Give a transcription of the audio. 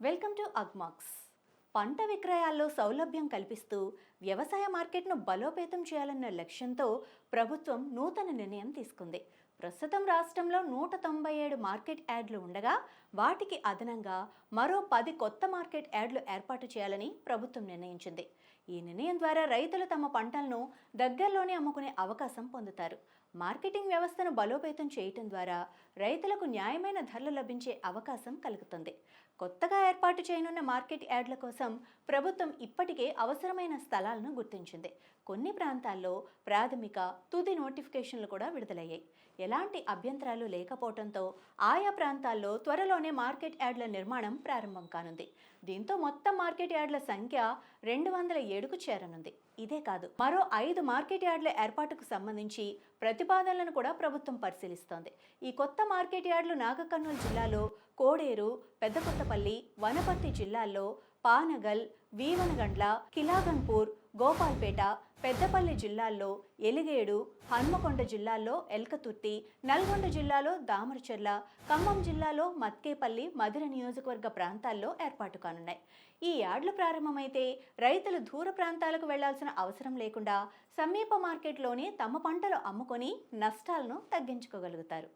Welcome to Agmax. పంట విక్రయాల్లో సౌలభ్యం కల్పిస్తూ వ్యవసాయ మార్కెట్ను బలోపేతం చేయాలన్న లక్ష్యంతో ప్రభుత్వం నూతన నిర్ణయం తీసుకుంది. ప్రస్తుతం రాష్ట్రంలో నూట తొంభై ఏడు మార్కెట్ యార్డ్లు ఉండగా వాటికి అదనంగా మరో పది కొత్త మార్కెట్ యార్డ్లు ఏర్పాటు చేయాలని ప్రభుత్వం నిర్ణయించింది. ఈ నిర్ణయం ద్వారా రైతులు తమ పంటలను దగ్గరలోనే అమ్ముకునే అవకాశం పొందుతారు. మార్కెటింగ్ వ్యవస్థను బలోపేతం చేయటం ద్వారా రైతులకు న్యాయమైన ధరలు లభించే అవకాశం కలుగుతుంది. కొత్తగా ఏర్పాటు చేయనున్న మార్కెట్ యార్డుల కోసం ప్రభుత్వం ఇప్పటికే అవసరమైన స్థలాలను గుర్తించింది. కొన్ని ప్రాంతాల్లో ప్రాథమిక తుది నోటిఫికేషన్లు కూడా విడుదలయ్యాయి. ఎలాంటి అభ్యంతరాలు లేకపోవడంతో ఆయా ప్రాంతాల్లో త్వరలోనే మార్కెట్ యార్డుల నిర్మాణం ప్రారంభం కానుంది. దీంతో మొత్తం మార్కెట్ యార్డుల సంఖ్య రెండు వందల ఏడుకు చేరనుంది. ఇదే కాదు మరో ఐదు మార్కెట్ యార్డుల ఏర్పాటుకు సంబంధించి ప్రతిపాదనలను కూడా ప్రభుత్వం పరిశీలిస్తోంది. ఈ కొత్త మార్కెట్ యార్డులు నాగకర్నూలు జిల్లాలో కోడేరు పెద్దకొత్తపల్లి వనపర్తి జిల్లాల్లో పానగల్ వీవనగండ్ల కిలాగన్పూర్ గోపాల్పేట పెద్దపల్లి జిల్లాల్లో ఎలిగేడు హన్మకొండ జిల్లాల్లో ఎల్కతుర్తి నల్గొండ జిల్లాలో దామరచెర్ల ఖమ్మం జిల్లాలో మత్కేపల్లి మధుర నియోజకవర్గ ప్రాంతాల్లో ఏర్పాటు కానున్నాయి. ఈ యార్డులు ప్రారంభమైతే రైతులు దూర ప్రాంతాలకు వెళ్ళాల్సిన అవసరం లేకుండా సమీప మార్కెట్లోనే తమ పంటలు అమ్ముకొని నష్టాలను తగ్గించుకోగలుగుతారు.